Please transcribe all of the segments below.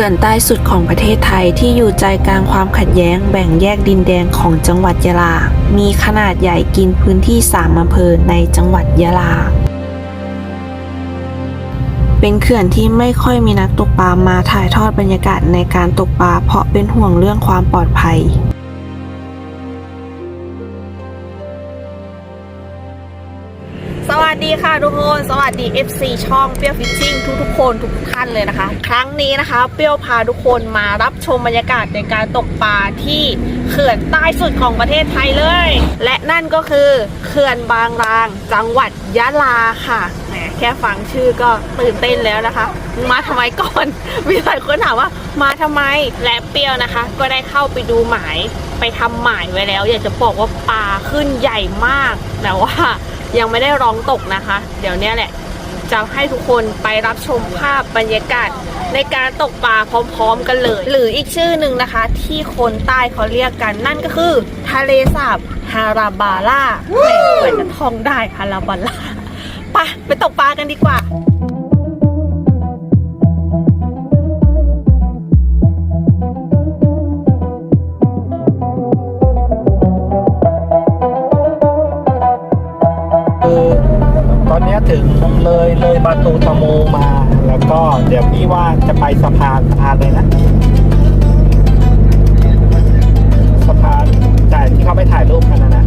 ขื่อนใต้สุดของประเทศไทยที่อยู่ใจกลางความขัดแย้งแบ่งแยกดินแดนของจังหวัดยะลา มีขนาดใหญ่กินพื้นที่สามอำเภอในจังหวัดยะลา เป็นเขื่อนที่ไม่ค่อยมีนักตกปลามาถ่ายทอดบรรยากาศในการตกปลาเพราะเป็นห่วงเรื่องความปลอดภัย สวัสดีค่ะทุกคน สวัสดี FC ช่องเปรี้ยวฟิชชิ่งทุกๆคนทุกท่านเลยนะคะ ครั้งนี้นะคะ เปรี้ยวพาทุกคนมารับชมบรรยากาศในการตกปลาที่เขื่อนใต้สุดของประเทศไทยเลย และนั่นก็คือเขื่อนบางราง จังหวัดยะลาค่ะแหมแค่ฟังชื่อก็ตื่นเต้นแล้วนะคะ มาทำไมก่อน มีหลายคนถามว่ามาทำไมและเปรี้ยวนะคะ ก็ได้เข้าไปดูหมายไปทำหมายไว้แล้ว อยากจะบอกว่าปลาขึ้นใหญ่มากแต่ว่า ยังไม่ได้ร้องตกนะคะ เดี๋ยวเนี้ยแหละ จะให้ทุกคนไปรับชมภาพบรรยากาศในการตกปลาพร้อมๆกันเลย หรืออีกชื่อหนึ่งนะคะ ที่คนใต้เขาเรียกกันนั่นก็คือ ทะเลสาบฮาราบาร่าแหมเหมือนจะท่องได้ฮาราบาร่าไปไปตกปลากันดีกว่า ถึงเลยเลยประตูตะโมมา แล้วก็เดี๋ยวพี่ว่าจะไปสะพานสะพานเลยนะสะพานจ่ายที่เขาไปถ่ายรูปกันนะนะ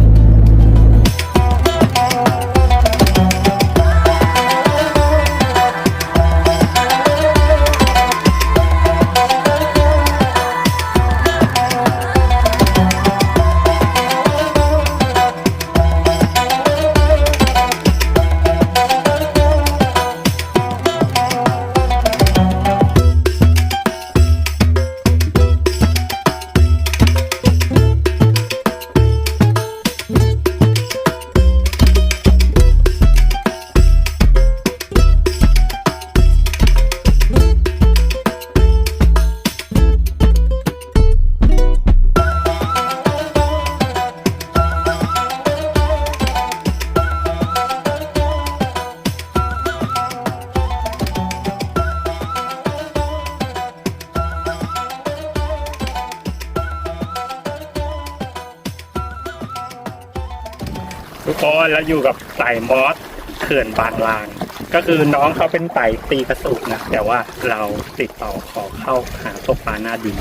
ทุกคนแล้วอยู่กับไต่มอสเขื่อนบางลาง ก็คือน้องเขาเป็นไต่ตีกระสุกนะแต่ว่าเราติดต่อขอเข้าหาตกปลาหน้าดิน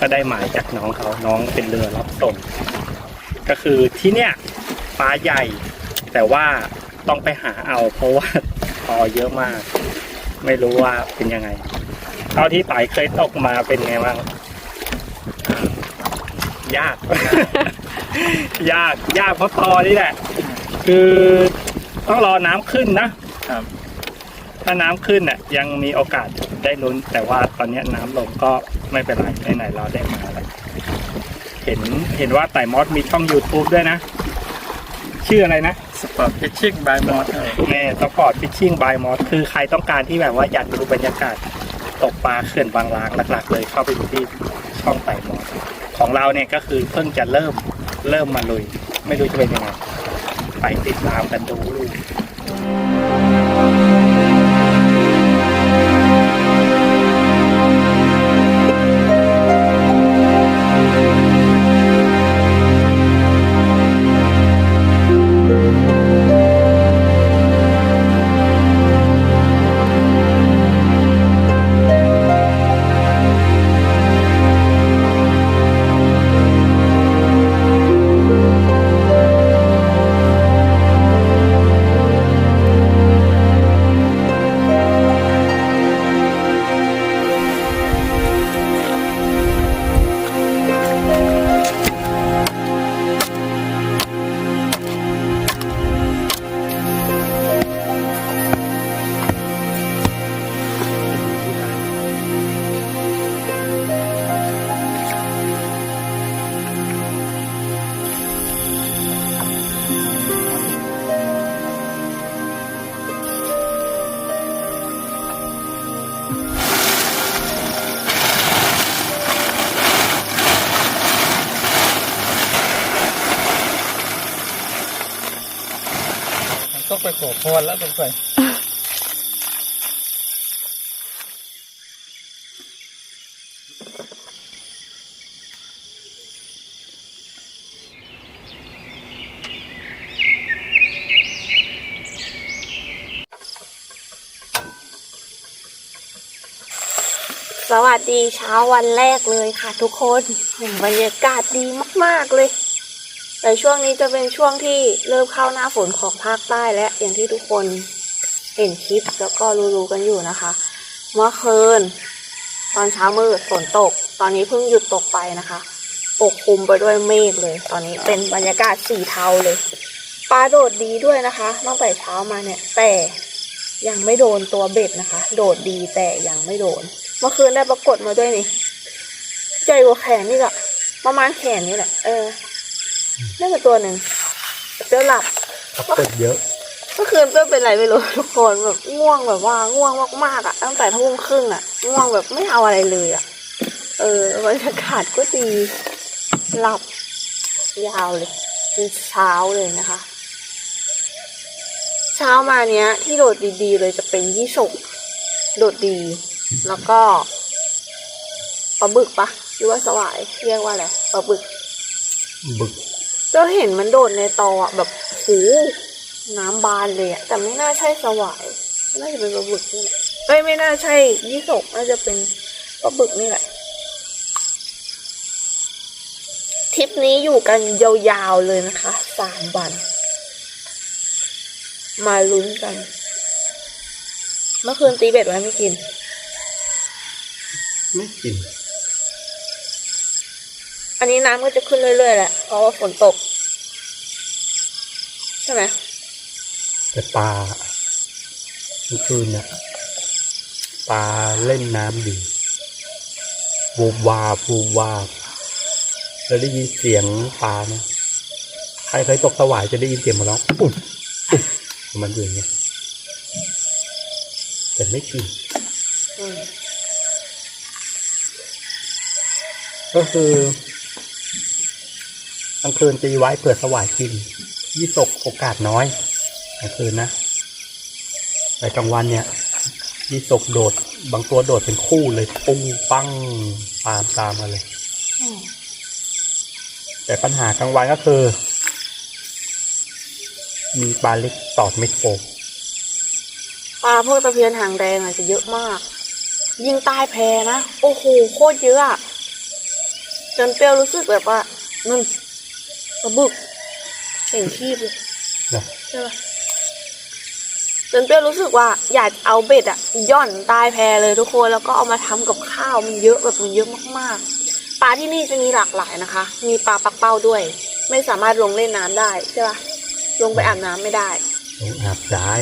ก็ได้หมายจากน้องเขาน้องเป็นเรือรับส่งก็คือที่เนี้ยปลาใหญ่ แต่ว่าต้องไปหาเอา เพราะว่าปอเยอะมาก ไม่รู้ว่าเป็นยังไงเท่าที่ไต่เคยตกมาเป็นไงบ้างยาก ยากยากเพราะตอนี่แหละ คือต้องรอน้ำขึ้นนะครับ ถ้าน้ำขึ้นน่ะยังมีโอกาสได้ลุ้น แต่ว่าตอนนี้น้ำลงก็ไม่เป็นไรไหนๆเราได้มาแล้วเห็นเห็นว่าไต่มอสมีช่อง YouTube ด้วยนะ ชื่ออะไรนะ สปอร์ตฟิชชิ่งบายมอสแม่สปอร์ตฟิชชิ่งบายมอสคือใครต้องการที่แบบว่าอยากดูบรรยากาศตกปลาเขื่อนบางลางหลักๆ เลยเข้าไปดูที่ช่องไต่มอสของเราเนี่ยก็คือเพิ่งจะเริ่มเริ่มมาลุย ไม่รู้จะเป็นยังไง ไปติดตามกันดูลูก อพรแล้วสงสัสวัสดีเช้าวันแรกเลยค่ะทุกคนบรรยากาศดีมาก ๆ เลย แต่ช่วงนี้จะเป็นช่วงที่เริ่มเข้าหน้าฝนของภาคใต้และอย่างที่ทุกคนเห็นคลิปแล้วก็รู้ๆกันอยู่นะคะ เมื่อคืนตอนเช้ามืดฝนตก ตอนนี้เพิ่งหยุดตกไปนะคะ ปกคลุมไปด้วยเมฆเลย ตอนนี้เป็นบรรยากาศสีเทาเลยปลาโดดดีด้วยนะคะตั้งแต่เช้ามาเนี่ย แต่ยังไม่โดนตัวเบ็ดนะคะ โดดดีแต่ยังไม่โดน เมื่อคืนได้ปรากฏมาด้วยนี่ใหญ่กว่าแขนนี่แหละประมาณแขนนี่แหละ เออ ได้มาตัวหนึ่งเปรี้ยวหลับปรากฏเยอะเมื่อคืนเปรี้ยวเป็นไรไม่รู้ทุกคนแบบง่วงแบบว่าง่วงมากๆอะตั้งแต่ทุ่มครึ่งอะง่วงแบบไม่เอาอะไรเลยอะ เออบรรยากาศก็ดีหลับยาวเลยเป็นเช้าเลยนะคะ เช้ามาเนี้ย ที่โดดดีๆเลยจะเป็นยี่สกโดดดี แล้วก็ปลาบึกปะหรือว่าสวายเรียกว่าอะไรปลาบึกบึก ก็เห็นมันโดดในตออะแบบโหน้ำบานเลยอะแต่ไม่น่าใช่สวายน่าจะเป็นปลาบึกนี่แหละเอ้ยไม่น่าใช่ยี่สกน่าจะเป็นปลาบึกนี่แหละทริปนี้อยู่กันยาวๆเลยนะคะสามวัน มาลุ้นกัน เมื่อคืนตีเบ็ดไว้ไม่กิน ไม่กิน อันนี้น้ำก็จะขึ้นเรื่อยๆแหละเพราะว่าฝนตก ใช่ไหมแต่ปลาเมื่อคืนเนี่ยปลาเล่นน้ำดีวูบวาบวูบวาบแล้วได้ยินเสียงปลาเนี่ยใครเคยตกสวายจะได้ยินเสียงมันร้องอุ๊บอุ๊บมันอยู่อย่างเงี้ยแต่ไม่กินอืมก็คือ กลางคืนตีไว้เผื่อสวายกินยี่ตกโอกาสน้อยกลางคืนนะแต่กลางวันเนี่ยยี่ตกโดด บางตัวโดดเป็นคู่เลยปุ้งปังตามตามมาเลยอืมแต่ปัญหากลางวันก็คือ มีปลาเล็กตอดเม็ดโฟมปลาพวกตะเพียนหางแดงอาจจะเยอะมาก ยิงใต้แพนะ โอ้โหโคตรเยอะอะจนเปรี้ยวรู้สึกแบบว่านั่น กระบึกเห็นทีบเลยนะใช่ปะจนเปรี้ยวรู้สึกว่าอยากเอาเบ็ดอะย่อนใต้แพเลยทุกคนแล้วก็เอามาทำกับข้าวมันเยอะแบบมันเยอะมากๆปลาที่นี่จะมีหลากหลายนะคะ มีปลาปักเป้าด้วย ไม่สามารถลงเล่นน้ำได้ใช่ปะลงไปอาบน้ำไม่ได้ลงอาบได้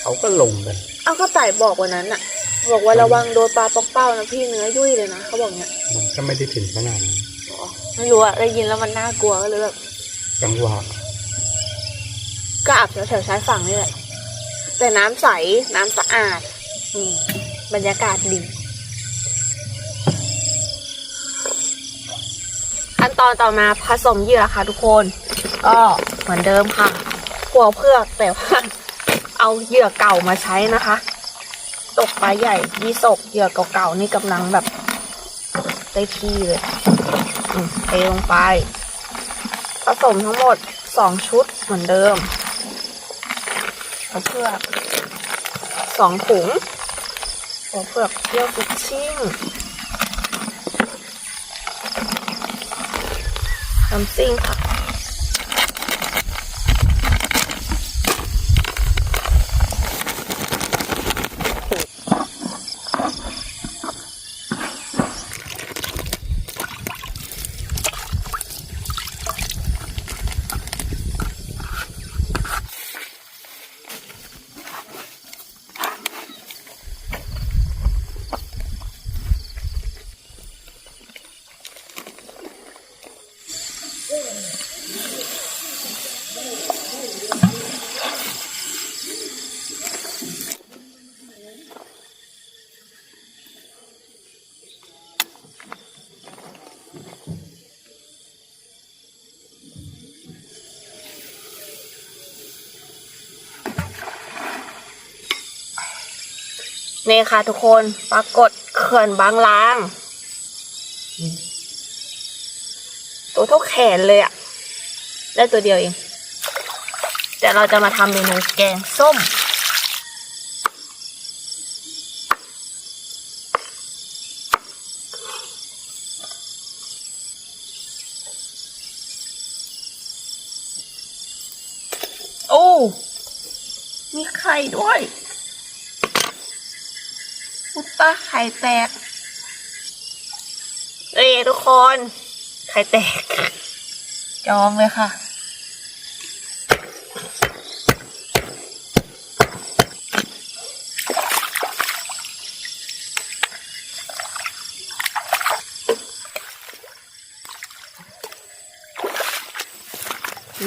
เขาก็ลงกันเอาก็ไต่บอกวันนั้นน่ะบอกว่าระวังโดนปลาปอกเป้านะพี่เนื้อยุ่ยเลยนะเขาบอกเนี้ยมันก็ไม่ได้ถึงขนาดนั้นอ๋อ ไม่รู้อะได้ยินแล้วมันน่ากลัวก็เลยแบบจังหวะก็อาบแถวๆชายฝั่งนี่แหละ แต่น้ำใสน้ำสะอาด อืม บรรยากาศดี ขั้นตอนต่อมาผสมเหยื่อค่ะทุกคน ก็เหมือนเดิมค่ะหัวเพือกแต่ว่า เอาเหยื่อเก่ามาใช้นะคะ ตกปลาใหญ่ยี่สกเหยื่อเก่าๆนี่กำลังแบบได้ที่เลย เทลงไป ผสมทั้งหมดสองชุดเหมือนเดิมเอาเพือกสองถุงหัวเพือกเที่ยวฟิชชิ่งน้ำซิ่งผัก นี่ค่ะทุกคนปรากฏเขื่อนบางลาง ตัวเท่าแขนเลยอะได้ตัวเดียวเอง แต่เราจะมาทำเมนูแกงส้ม โอ้ มีไข่ด้วย อุตตาไข่แตกเอ้ยทุกคน ไข่แตก จองเลยค่ะ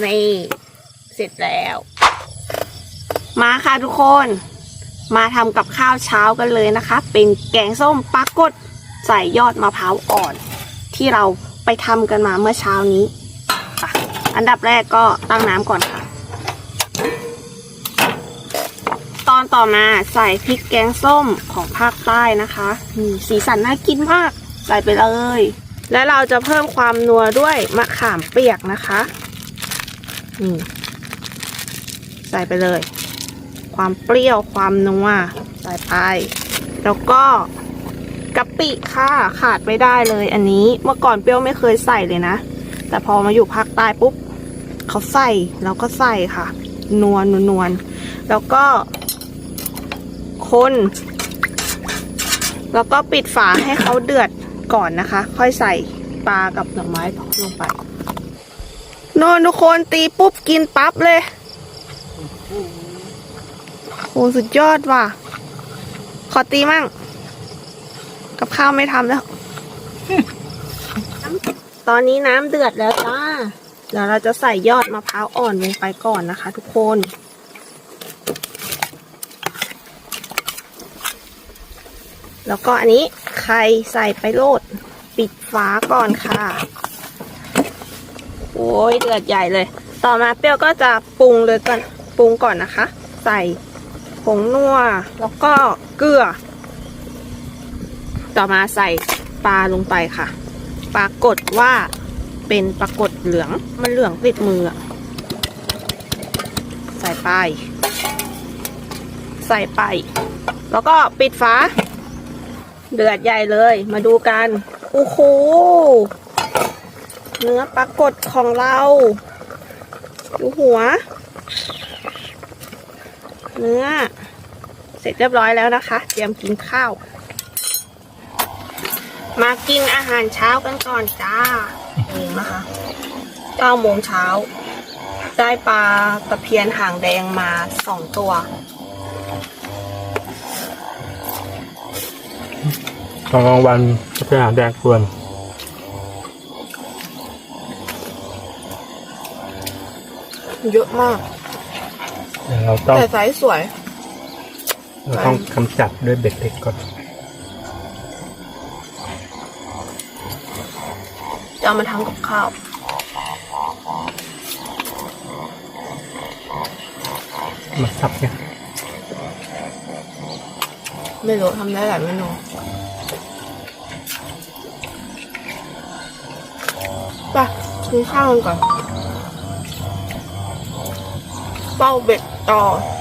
นี่ เสร็จแล้ว มาค่ะทุกคน มาทำกับข้าวเช้ากันเลยนะคะ เป็นแกงส้มปลากดใส่ยอดมะพร้าวอ่อน ที่เราไปทำกันมาเมื่อเช้านี้ อันดับแรกก็ตั้งน้ำก่อนค่ะ ตอนต่อมาใส่พริกแกงส้มของภาคใต้นะคะนี่สีสันน่ากินมาก ใส่ไปเลย และเราจะเพิ่มความนัวด้วยมะขามเปียกนะคะนี่ใส่ไปเลย ความเปรี้ยวความนัวใส่ไป แล้วก็กะปิค่ะขาดไม่ได้เลยอันนี้เมื่อก่อนเปรี้ยวไม่เคยใส่เลยนะ แต่พอมาอยู่ภาคใต้ปุ๊บเขาใส่เราก็ใส่ค่ะ นวลนวลนวลแล้วก็ คน แล้วก็ปิดฝาให้เขาเดือดก่อนนะคะ ค่อยใส่ปลากับหน่อไม้ลงไปนอนทุกคนตีปุ๊บกินปั๊บเลย โหสุดยอดว่ะ ขอตีมั่ง กับข้าวไม่ทำแล้ว ตอนนี้น้ำเดือดแล้วจ้า เดี๋ยวเราจะใส่ยอดมะพร้าวอ่อนลงไปก่อนนะคะ ทุกคนแล้วก็อันนี้ไข่ใส่ไปโลด ปิดฝาก่อนค่ะ โอ้ยเดือดใหญ่เลย ต่อมาเปรี้ยวก็จะปรุงเลยก่อนปรุงก่อนนะคะ ใส่ ผงนัว แล้วก็เกลือ ต่อมาใส่ปลาลงไปค่ะ ปรากฏว่าเป็นปรากฏเหลือง มันเหลืองติดมือ ใส่ไป ใส่ไป แล้วก็ปิดฝา เดือดใหญ่เลย มาดูกัน โอ้โห เนื้อปลากดของเรา ดูหัว เนื้อ เสร็จเรียบร้อยแล้วนะคะ เตรียมกินข้าว มากินอาหารเช้ากันก่อนจ้านี่นะคะเก้าโมงเช้า ได้ปลาตะเพียนหางแดงมาสองตัวตอนกลางวันจะไปหาแดงควรเยอะมาก เดี๋ยวเราต้องแต่ไซส์สวย เราต้องกำจัดด้วยเบ็ดเล็กก่อนจะเอามาทำกับข้าวมาสับเนี่ยไม่รู้ทำได้หลายเมนูไปกินข้าวกันก่อน เป้าเบ็ด ต่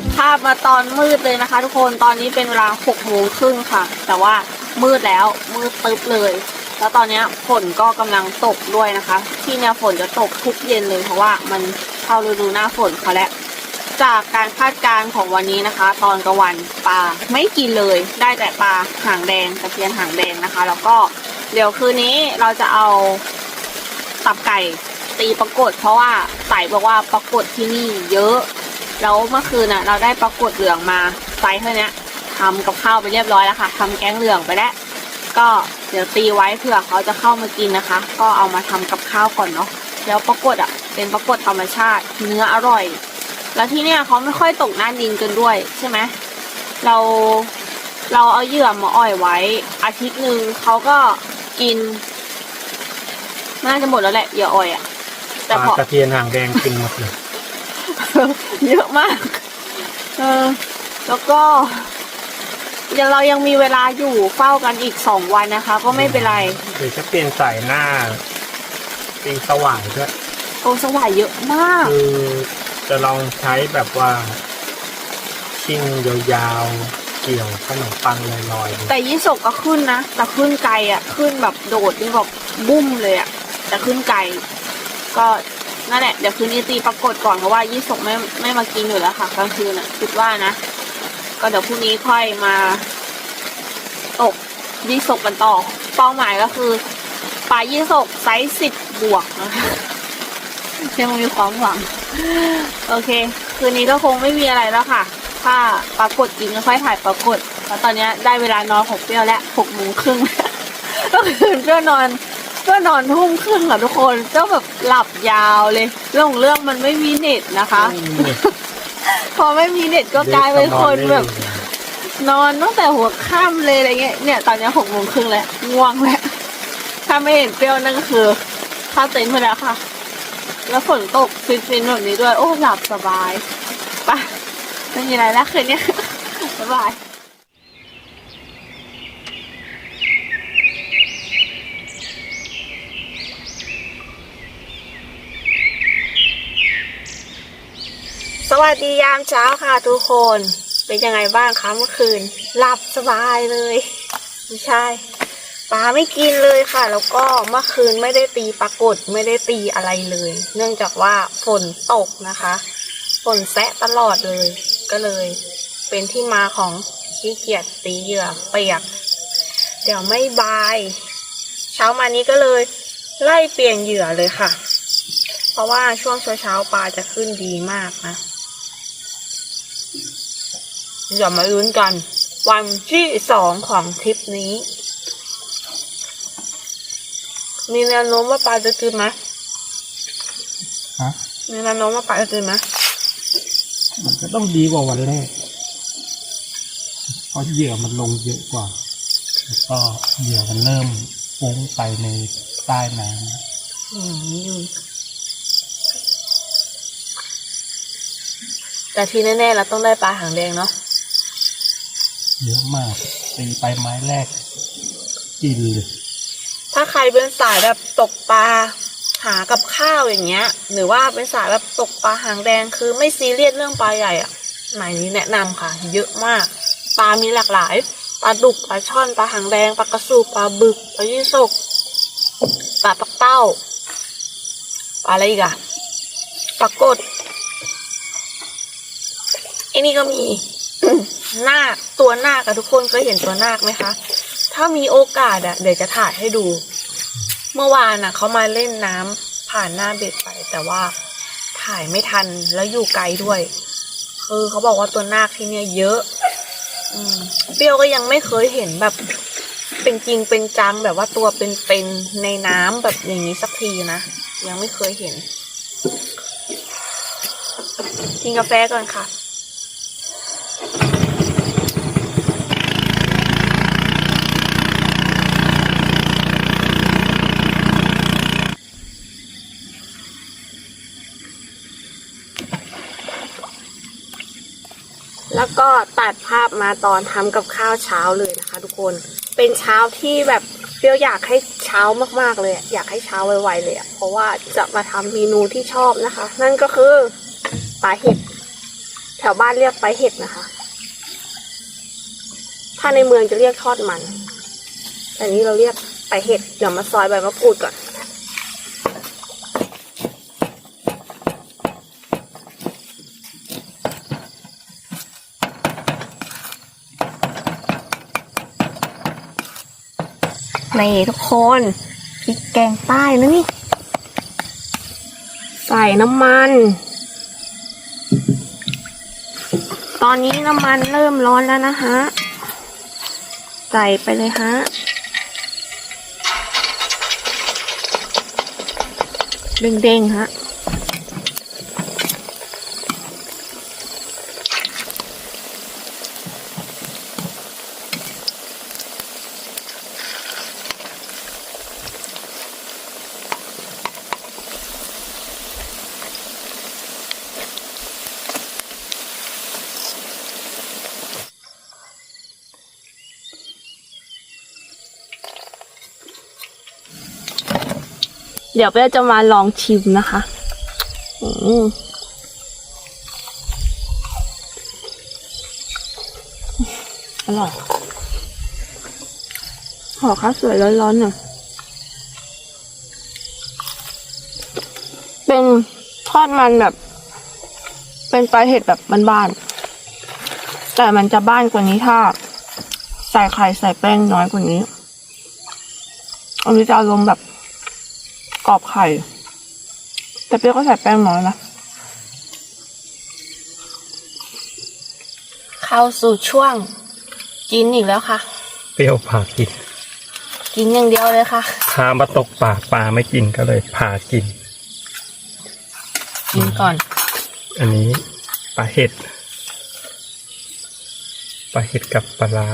ดภาพมาตอนมืดเลยนะคะ ทุกคนตอนนี้เป็นเวลาหกโมงครึ่งค่ะ แต่ว่ามืดแล้วมืดตึ๊บเลย แล้วตอนนี้ฝนก็กำลังตกด้วยนะคะ ที่เนี่ยฝนจะตกทุกเย็นเลยเพราะว่ามันเข้าฤดูหน้าฝนเขาแล้วจากการคาดการณ์ของวันนี้นะคะ ตอนกลางวันปลาไม่กินเลยได้แต่ปลาหางแดงตะเพียนหางแดงนะคะ แล้วก็เดี๋ยวคืนนี้เราจะเอาตับไก่ตีปรากฏ เพราะว่าไต่บอกว่าปรากฏที่นี่เยอะ แล้วเมื่อคืนน่ะ เราได้ปรากฏเหลืองมาไซส์เท่านี้ทำกับข้าวไปเรียบร้อยแล้วค่ะทำแกงเหลืองไปแล้วก็เดี๋ยวตีไว้เผื่อเขาจะเข้ามากินนะคะ ก็เอามาทำกับข้าวก่อนเนาะแล้วปรากฏอะ เป็นปรากฏธรรมชาติ เนื้ออร่อย แล้วที่เนี่ยเขาไม่ค่อยตกหน้าดินกันด้วยใช่ไหมเราเราเอาเหยื่อมาอ่อยไว้ อาทิตย์หนึ่งเขาก็กินน่าจะหมดแล้วแหละเหยื่ออ่อยอะแต่พอตะเพียนหางแดงกินหมดเลย เยอะมาก เออ แล้วก็ยังเรายังมีเวลาอยู่เฝ้ากันอีกสองวันนะคะ ก็ไม่เป็นไรหรือจะเปลี่ยนสายหน้า เป็นสว่างด้วยโอ้สวายเยอะมาก คือจะลองใช้แบบว่าชิ่งยาวๆเกี่ยวขนมปังลอยๆดูแต่ยี่สกก็ขึ้นนะแต่ขึ้นไกลอะ ขึ้นแบบโดดนี่แบบบุ้มเลยอะ แต่ขึ้นไกลก็ นั่นแหละเดี๋ยวคืนนี้ตีปรากฏก่อนเพราะว่ายี่สกไม่ไม่มากินอยู่แล้วค่ะกลางคืนอะคิดว่านะ ก็เดี๋ยวพรุ่งนี้ค่อยมาตกยี่สกกันต่อ เป้าหมายก็คือปลายี่สกไซส์สิบบวกนะคะยังมีความหวัง โอเค คืนนี้ก็คงไม่มีอะไรแล้วค่ะ ถ้าปรากฏจริงก็ค่อยถ่ายปรากฏแล้วตอนนี้ได้เวลานอนของเปรี้ยวแล้วหกโมงครึ่งก็คืนเปรี้ยวนอน เปรี้ยวนอนทุ่มครึ่งค่ะทุกคนเจ้าแบบหลับยาวเลยเรื่องของเรื่องมันไม่มีเน็ตนะคะ พอไม่มีเน็ตก็กลายเป็นคนแบบ นอนตั้งแต่หัวค่ำเลยอะไรเงี้ยเนี่ย ตอนเนี้ยหกโมงครึ่งแล้วง่วงแล้วถ้าไม่เห็นเปรี้ยวนั่นก็คือเข้าเต็นท์ไปแล้วค่ะ แล้วฝนตกฟินๆแบบนี้ด้วย โอ้หลับสบายไปะไม่มีอะไรแล้วคืนเนี้ยบ๊าย สวัสดียามเช้าค่ะทุกคน เป็นยังไงบ้างคะเมื่อคืน หลับสบายเลยไม่ใช่ปลาไม่กินเลยค่ะ แล้วก็เมื่อคืนไม่ได้ตีปรากฏไม่ได้ตีอะไรเลย เนื่องจากว่าฝนตกนะคะฝนแซะตลอดเลย ก็เลย เป็นที่มาของขี้เกียจตีเหยื่อเปียก เดี๋ยวไม่บาย เช้ามานี้ก็เลย ไล่เปลี่ยนเหยื่อเลยค่ะ เพราะว่าช่วงเช้าๆปลาจะขึ้นดีมากนะ อย่ามาลุ้นกัน วันที่สองของทริปนี้ มีแนวโน้มว่าปลาจะกินไหมฮะมีแนวโน้มว่าปลาจะกินไหมมันก็ต้องดีกว่าวันแรกเพราะเหยื่อมันลงเยอะกว่าแล้วก็เหยื่อมันเริ่มฟุ้งไปในใต้น้อืมแต่ที่แน่ๆเราต้องได้ปลาหางแดงเนาะำ เยอะมากตีไปไม้แรก กินเลยถ้าใครเป็นสายแบบตกปลาหากับข้าวอย่างเงี้ย หรือว่าเป็นสายแบบตกปลาหางแดงคือไม่ซีเรียสเรื่องปลาใหญ่อะหมายนี้แนะนำค่ะ เยอะมาก ปลามีหลากหลายปลาดุกปลาช่อนปลาหางแดงปลากระสูบปลาบึกปลายี่สกปลาปักเต้าปลาอะไรอีกอะปลากดไอ้นี่ก็มี นาคตัวนาคอะทุกคนเคยเห็นตัวนาคไหมคะ ถ้ามีโอกาสอะเดี๋ยวจะถ่ายให้ดู เมื่อวานอะเขามาเล่นน้ำผ่านหน้าเบ็ดไป แต่ว่าถ่ายไม่ทันแล้วอยู่ไกลด้วย คือเขาบอกว่าตัวนาคที่เนี่ยเยอะ อืมเปรี้ยวก็ยังไม่เคยเห็นแบบ เป็นจริงเป็นจังแบบว่าตัวเป็นๆในน้ำแบบอย่างนี้สักทีนะยังไม่เคยเห็น กินกาแฟก่อนค่ะ แล้วก็ ตัดภาพมาตอนทำกับข้าวเช้าเลยนะคะ ทุกคน เป็นเช้าที่แบบเปรี้ยวอยากให้เช้ามากๆเลย อยากให้เช้าไวๆเลยเพราะว่าจะมาทำเมนูที่ชอบนะคะ นั่นก็คือปลาเห็ด แถวบ้านเรียกปลาเห็ดนะคะ ถ้าในเมืองจะเรียกทอดมัน แต่นี้เราเรียกปลาเห็ด เดี๋ยวมาซอยใบมะกรูดก่อน นี่ทุกคนพริกแกงใต้นะนี่ ใส่น้ำมัน ตอนนี้น้ำมันเริ่มร้อนแล้วนะฮะ ใส่ไปเลยฮะเด้งๆฮะ ดี๋ยวเป้จะมาลองชิมนะคะอร่อยขอข้าวสวยร้อนๆหน่อยเป็นทอดมันแบบ เป็นปลาเห็ดแบบบ้านๆแต่มันจะบ้านกว่านี้ถ้า ใส่ไข่ใส่แป้งน้อยกว่านี้อันนี้จะอารมณ์แบบ รอบไข่ แต่เปรี้ยวก็ใส่แป้งน้อยนะ เข้าสู่ช่วง กินอีกแล้วค่ะ เปรี้ยวพากิน กินอย่างเดียวเลยค่ะพามาตกปลาปลาไม่กินก็เลยพากิน กินก่อน อันนี้ปลาเห็ดปลาเห็ดกับปลาร้า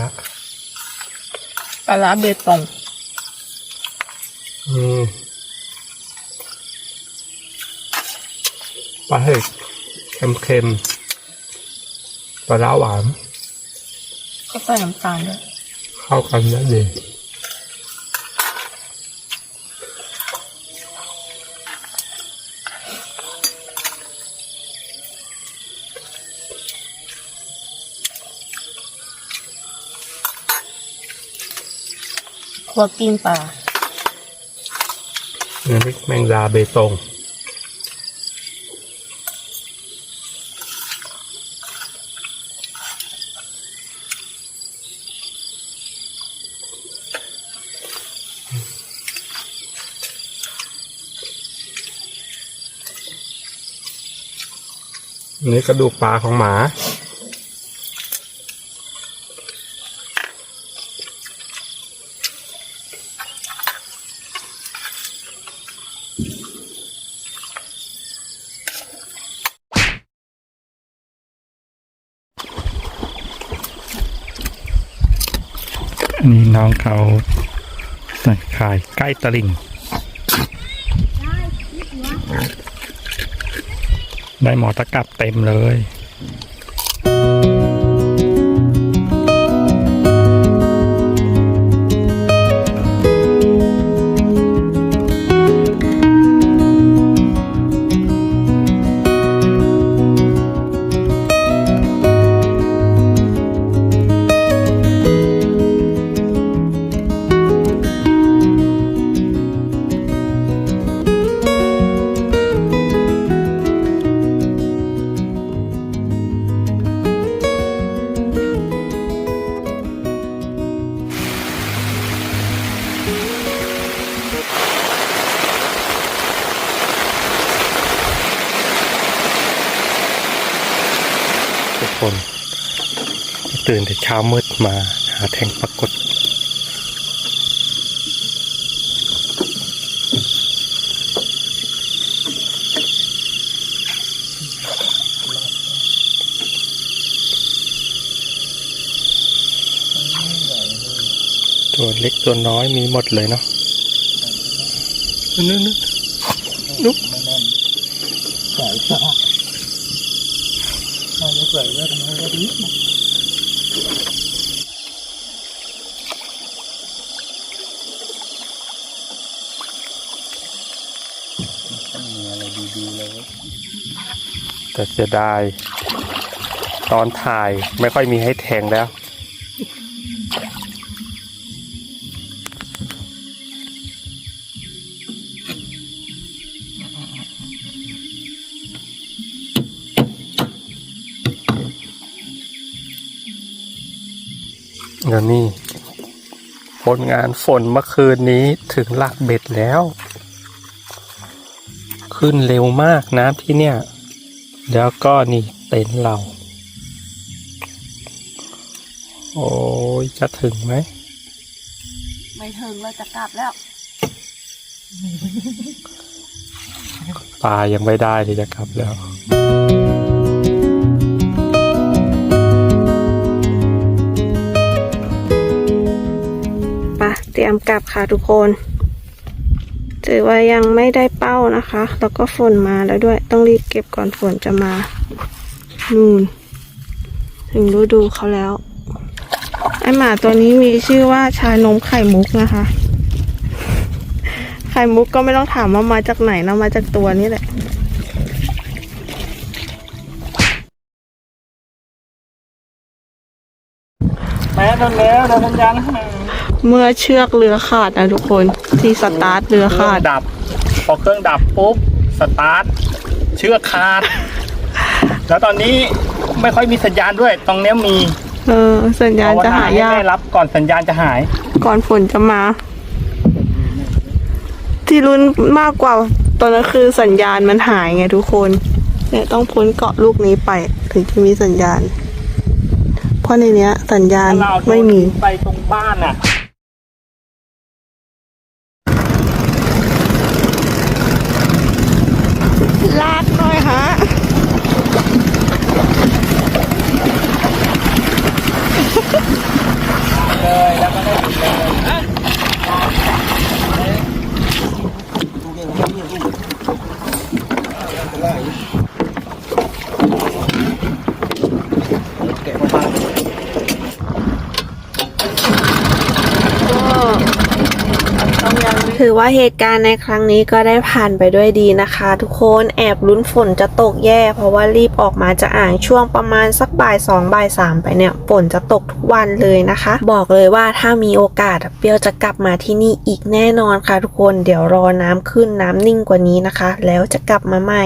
ปลาร้าเบตงอืม ปลาเห็ดเค็มๆปลาร้าหวานก็ใส่น้ำตาลด้วยเข้ากันนะดีคั่วปิ้งปลาน้ำพริกแมงดาเบตง นนี้กระดูกปลาของหมาอันนี้น้องเขาใส่ขายใกล้ตลิ่ง ได้หมอตะกับเต็มเลย ช้ามืดมาหาแทงปรากฏ ตัวเล็กตัวน้อยมีหมดเลยเนาะนึกนึกนุ๊กแแต่เสียดาย ตอนถ่ายไม่ค่อยมีให้แทงแล้ว แล้วนี่ผลงานฝนเมื่อคืนนี้ถึงหลักเบ็ดแล้ว ขึ้นเร็วมากน้ำที่เนี่ย แล้วก็นี่เต็นท์เรา โอ้ยจะถึงไหม ไม่ถึงเราจะกลับแล้วปลายังไม่ได้เลยจะกลับแล้วปะเตรียมกลับค่ะทุกคน ถือว่ายังไม่ได้เป้านะคะ แล้วก็ฝนมาแล้วด้วย ต้องรีบเก็บก่อนฝนจะมา นู่น ถึงฤดูเขาแล้ว ไอหมาตัวนี้มีชื่อว่าชานมไข่มุกนะคะใคข่มุกก็ไม่ต้องถามว่ามาจากไหนนะ มาจากตัวนี่แหละแม้ตอนแล้วเราสัญญาณหาย เมื่อเชือกเรือขาดนะทุกคนที่สตาร์ทเรือเครื่อขางดดับ พอเครื่องดับปุ๊บสตาร์ทเชือกขาด แล้วตอนนี้ไม่ค่อยมีสัญญาณด้วย ตรงเนี้ยมีเออ สัญญาณจะหายากได้รับก่อนสัญญาณจะหาย ก่อนฝนจะมา ที่รุนมากกว่าตอนนั้นคือสัญญาณมันหายไงทุกคนเนี่ยต้องพ้นเกาะลูกนี้ไป ถึงจะมีสัญญาณ เพราะในเนี้ย สัญญาณถ้าเราเอาโดรนไม่มี ไปตรงบ้านน่ะ ลากหน่อยฮะ เลยแล้วก็ได้เลย ถือ ว่าเหตุการณ์ในครั้งนี้ก็ได้ผ่านไปด้วยดีนะคะ ทุกคนแอบลุ้นฝนจะตกแย่ เพราะว่ารีบออกมาจะอ่างช่วงประมาณสักบ่ายสองบ่ายสามไปเนี่ยฝนจะตกทุกวันเลยนะคะ บอกเลยว่าถ้ามีโอกาสเปรียวจะกลับมาที่นี่อีกแน่นอนค่ะทุกคนเดี๋ยวรอน้ำขึ้นน้ำนิ่งกว่านี้นะคะ แล้วจะกลับมาใหม่